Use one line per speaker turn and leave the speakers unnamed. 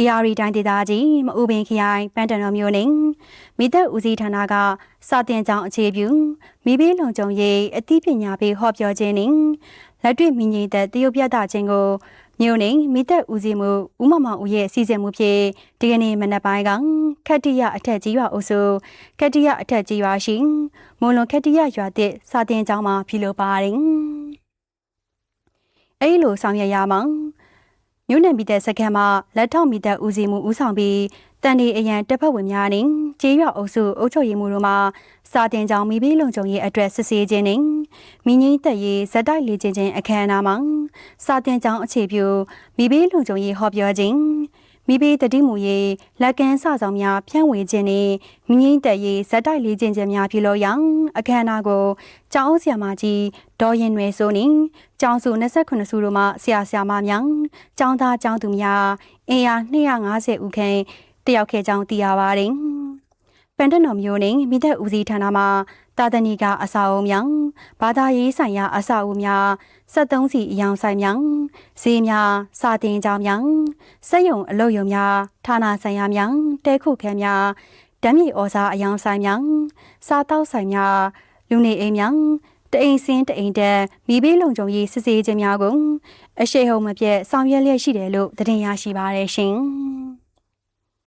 AR တိုင်းဒေသကြီးမအူပင်ခရိုင်ပန်းတန်တော်မြို့နယ်မိသက်ဦးစီးဌာနကစာတင်ကြောင်းအခြေပြုမိဘလုံခြုံရေးအသိပညာပေးဟောပြောခြင်းနှင့်လက်တွေ့မြင့်ညီတဲ့တရုတ်ပြသခြင်းကိုမြို့နယ်မိသက်ဦးစီးမှုဦးမမောင်ဦးရဲ့စီစဉ်မှုဖြင့်ဒီကနေ့မနက်ပိုင်းကခတ္တိယအထက်ကြီးရွာအုပ်စုခတ္တိယအထက်ကြီးရွာရှိမွန်လွန်ခတ္တိယရွာတဲ့စာတင်ကြောင်းမှာပြုလုပ်ပါတယ်။အဲဒီလိုဆောင်ရွက်ရမှာ မြို့နယ်ပြည်သက်စခန်းမှာလက်ထောက်မီသက်ဦးစီးမှုဦးဆောင်ပြီးတန်ဒီအရန်တပ်ဖက်ဝင်များနဲ့ကျေးရွာအုပ်စုအုပ်ချုပ်ရေးမှုတို့မှစာတင်ကြောင်မိဘလုံခြုံရေးအတွက်စစ်ဆေးခြင်းနဲ့မိငိမ့်သက်ရေးဇက်တိုက်လေ့ကျင့်ခြင်းအခမ်းအနားမှာစာတင်ကြောင်အခြေပြုမိဘလုံခြုံရေးဟောပြောခြင်း မိဘတတိမူရေးလက်ကမ်းစဆောင်များဖြန့်ဝေခြင်းနဲ့မိငိမ့်သက်ရေးဇက်တိုက်လေ့ကျင့်ခြင်းများပြုလုပ်ရန်အခမ်းအနားကိုကျောင်းဆရာမကြီးဒေါ်ရင်နွယ်စိုးနှင့်ကျောင်းစု29စုတို့မှဆရာဆရာမများကျောင်းသားကျောင်းသူများအင်အား250ဦးခန့်တယောက်ခဲ့ကြောင်းသိရပါတယ်။ပန်တနော်မျိုးနဲ့မိသက်ဦးစီးဌာနမှတာတဏီကအစာအုံများဘာသာရေးဆိုင်ရာအစာအုံများ73စီအယောင်ဆိုင်များ ဈေးများစာတင်ကြောင်းများစက်ယုံအလုပ်ယုံများဌာနဆိုင်ရာများတဲခုခဲများဓာတ်မြေဩဇာအယောင်ဆိုင်များစားတောက်ဆိုင်များလူနေအိမ်များတအိမ်စင်းတအိမ်တက်မိဘလုံခြုံရေးစစ်ဆေးခြင်းများကိုအရှိဟုံမပြတ်ဆောင်ရွက်လျက်ရှိတယ်လို့သတင်းရရှိပါရရှင်။